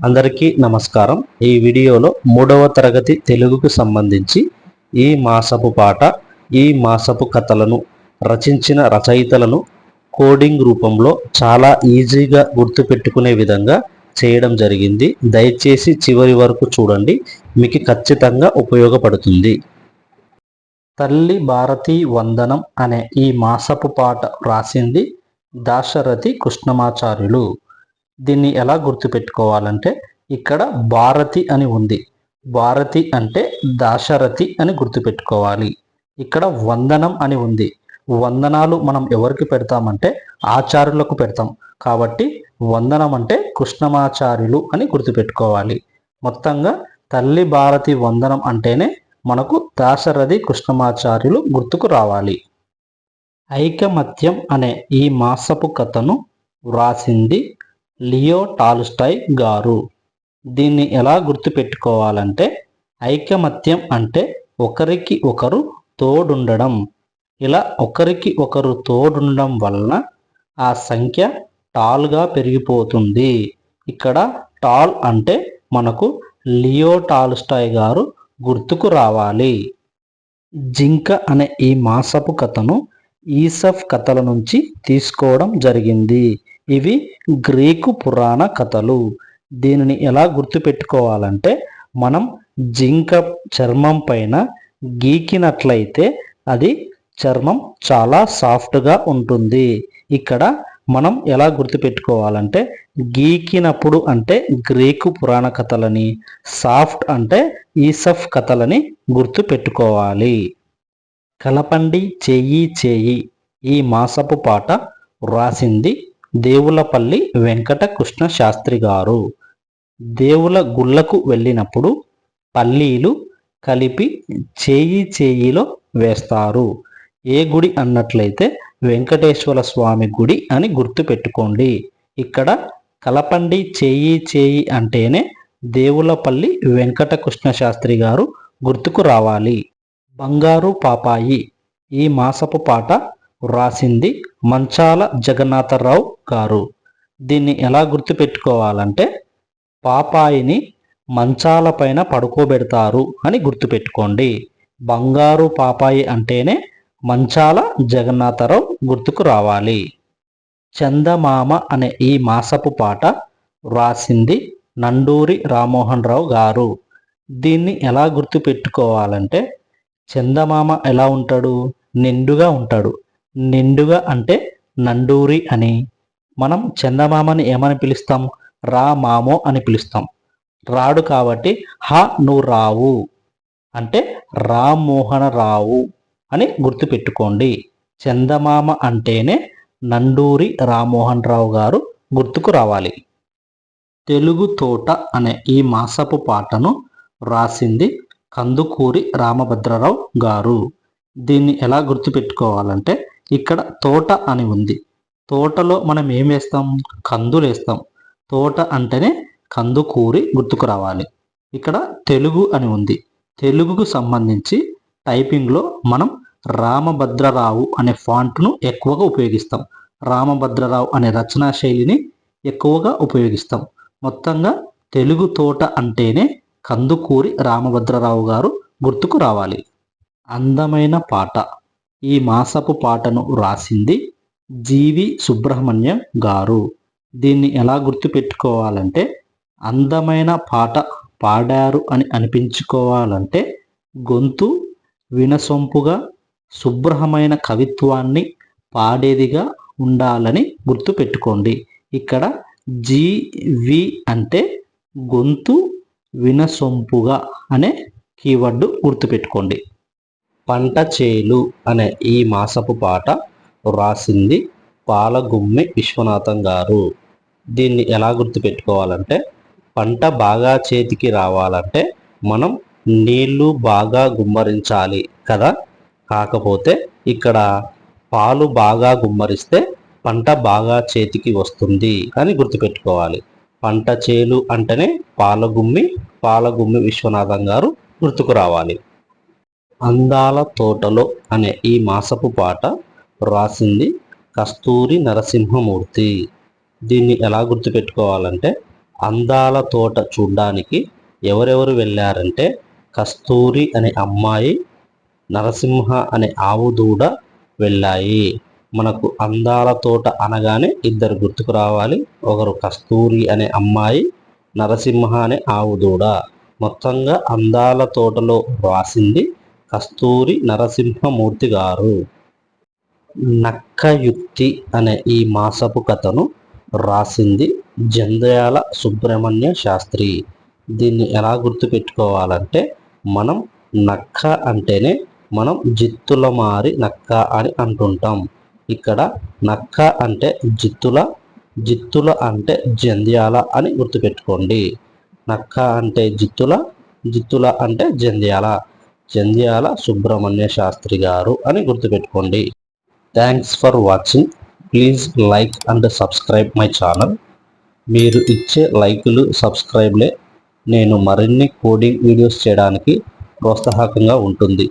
అందరికీ నమస్కారం. ఈ వీడియోలో మూడవ తరగతి తెలుగుకు సంబంధించి ఈ మాసపు పాట ఈ మాసపు కథలను రచించిన రచయితలను కోడింగ్ రూపంలో చాలా ఈజీగా గుర్తుపెట్టుకునే విధంగా చేయడం జరిగింది. దయచేసి చివరి వరకు చూడండి. మీకు ఖచ్చితంగా ఉపయోగపడుతుంది. తల్లి భారతీ వందనం అనే ఈ మాసపు పాట రాసింది దాశరథి కృష్ణమాచార్యులు. దీన్ని ఎలా గుర్తుపెట్టుకోవాలంటే ఇక్కడ భారతి అని ఉంది. భారతి అంటే దాశరథి అని గుర్తుపెట్టుకోవాలి. ఇక్కడ వందనం అని ఉంది. వందనాలు మనం ఎవరికి పెడతామంటే ఆచార్యులకు పెడతాం. కాబట్టి వందనం అంటే కృష్ణమాచార్యులు అని గుర్తుపెట్టుకోవాలి. మొత్తంగా తల్లి భారతి వందనం అంటేనే మనకు దాశరథి కృష్ణమాచార్యులు గుర్తుకు రావాలి. ఐకమత్యం అనే ఈ మాసపు కథను వ్రాసింది లియో టాలుస్టాయ్ గారు. దీన్ని ఎలా గుర్తుపెట్టుకోవాలంటే ఐకమత్యం అంటే ఒకరికి ఒకరు తోడుండడం. ఇలా ఒకరికి ఒకరు తోడుండడం వలన ఆ సంఖ్య టాల్గా పెరిగిపోతుంది. ఇక్కడ టాల్ అంటే మనకు లియో టాల్స్టాయ్ గారు గుర్తుకు రావాలి. జింక అనే ఈ మాసపు కథను ఈసఫ్ కథల నుంచి తీసుకోవడం జరిగింది. ఇవి గ్రీకు పురాణ కథలు. దీనిని ఎలా గుర్తుపెట్టుకోవాలంటే మనం జింక చర్మం పైన గీకినట్లయితే అది చర్మం చాలా సాఫ్ట్గా ఉంటుంది. ఇక్కడ మనం ఎలా గుర్తుపెట్టుకోవాలంటే గీకినప్పుడు అంటే గ్రీకు పురాణ కథలని సాఫ్ట్ అంటే ఈసఫ్ కథలని గుర్తుపెట్టుకోవాలి. కలపండి చేయి చేయి. ఈ మాసపు పాట వ్రాసింది దేవులపల్లి వెంకట కృష్ణ శాస్త్రి గారు. దేవుల గుళ్ళకు వెళ్ళినప్పుడు పల్లీలు కలిపి చేయి చేయిలో వేస్తారు. ఏ గుడి అన్నట్లయితే వెంకటేశ్వర స్వామి గుడి అని గుర్తుపెట్టుకోండి. ఇక్కడ కలపండి చేయి చేయి అంటేనే దేవులపల్లి వెంకట కృష్ణ శాస్త్రి గారు గుర్తుకు రావాలి. బంగారు పాపాయి ఈ మాసపు పాట వ్రాసింది మంచాల జగన్నాథరావు గారు. దీన్ని ఎలా గుర్తుపెట్టుకోవాలంటే పాపాయిని మంచాల పైన పడుకోబెడతారు అని గుర్తుపెట్టుకోండి. బంగారు పాపాయి అంటేనే మంచాల జగన్నాథరావు గుర్తుకు రావాలి. చందమామ అనే ఈ మాసపు పాట వ్రాసింది నండూరి రామ్మోహన్ రావు గారు. దీన్ని ఎలా గుర్తుపెట్టుకోవాలంటే చందమామ ఎలా ఉంటాడు? నిండుగా ఉంటాడు. నిండుగా అంటే నండూరి అని. మనం చందమామని ఏమని పిలుస్తాం? రా మామో అని పిలుస్తాం. రాడు కాబట్టి హ నువ్వు రావు అంటే రామ్మోహన రావు అని గుర్తుపెట్టుకోండి. చందమామ అంటేనే నండూరి రామ్మోహన్ రావు గారు గుర్తుకు రావాలి. తెలుగు తోట అనే ఈ మాసపు పాటను వ్రాసింది కందుకూరి రామభద్రరావు గారు. దీన్ని ఎలా గుర్తుపెట్టుకోవాలంటే ఇక్కడ తోట అని ఉంది. తోటలో మనం ఏం వేస్తాం? కందులు వేస్తాం. తోట అంటేనే కందుకూరి గుర్తుకు రావాలి. ఇక్కడ తెలుగు అని ఉంది. తెలుగుకు సంబంధించి టైపింగ్లో మనం రామభద్రరావు అనే ఫాంట్ను ఎక్కువగా ఉపయోగిస్తాం. రామభద్రరావు అనే రచనా శైలిని ఎక్కువగా ఉపయోగిస్తాం. మొత్తంగా తెలుగు తోట అంటేనే కందుకూరి రామభద్రరావు గారు గుర్తుకు రావాలి. అందమైన పాట. ఈ మాసపు పాటను రాసింది జీవి సుబ్రహ్మణ్యం గారు. దీన్ని ఎలా గుర్తుపెట్టుకోవాలంటే అందమైన పాట పాడారు అని అనిపించుకోవాలంటే గొంతు వినసొంపుగా శుభ్రమైన కవిత్వాన్ని పాడేదిగా ఉండాలని గుర్తుపెట్టుకోండి. ఇక్కడ జీవి అంటే గొంతు వినసొంపుగా అనే కీవర్డు గుర్తుపెట్టుకోండి. పంట చేలు అనే ఈ మాసపు పాట రాసింది పాలగుమ్మి విశ్వనాథం గారు. దీన్ని ఎలా గుర్తుపెట్టుకోవాలంటే పంట బాగా చేతికి రావాలంటే మనం నీళ్ళు బాగా గుమ్మరించాలి కదా? కాకపోతే ఇక్కడ పాలు బాగా గుమ్మరిస్తే పంట బాగా చేతికి వస్తుంది అని గుర్తుపెట్టుకోవాలి. పంట చేలు అంటేనే పాలగుమ్మి పాలగుమ్మి విశ్వనాథం గారు గుర్తుకు రావాలి. అందాల తోటలో అనే ఈ మాసపు పాట రాసింది కస్తూరి నరసింహమూర్తి. దీన్ని ఎలా గుర్తుపెట్టుకోవాలంటే అందాల తోట చూడ్డానికి ఎవరెవరు వెళ్ళారంటే కస్తూరి అనే అమ్మాయి నరసింహ అనే ఆవు దూడ వెళ్ళాయి. మనకు అందాల తోట అనగానే ఇద్దరు గుర్తుకు రావాలి. ఒకరు కస్తూరి అనే అమ్మాయి నరసింహ అనే ఆవు దూడ. మొత్తంగా అందాల తోటలో రాసింది కస్తూరి నరసింహమూర్తి గారు నక్కయుక్తి అనే ఈ మాసపు కథను రాసింది జంధ్యాల సుబ్రహ్మణ్య శాస్త్రి. దీన్ని ఎలా గుర్తుపెట్టుకోవాలంటే మనం నక్క అంటేనే మనం జిత్తుల మారి నక్క అని అంటుంటాం. ఇక్కడ నక్క అంటే జిత్తుల జిత్తుల అంటే జంధ్యాల అని గుర్తుపెట్టుకోండి. నక్క అంటే జిత్తుల జిత్తుల అంటే జంధ్యాల. జంధ్యాల సుబ్రహ్మణ్య శాస్త్రి గారు అని గుర్తుపెట్టుకోండి. Thanks for watching please like and subscribe my channel మీరు ఇచ్చే లైకులు సబ్స్క్రైబ్లే నేను మరిన్ని కోడింగ్ వీడియోస్ చేయడానికి ప్రోత్సాహకంగా ఉంటుంది.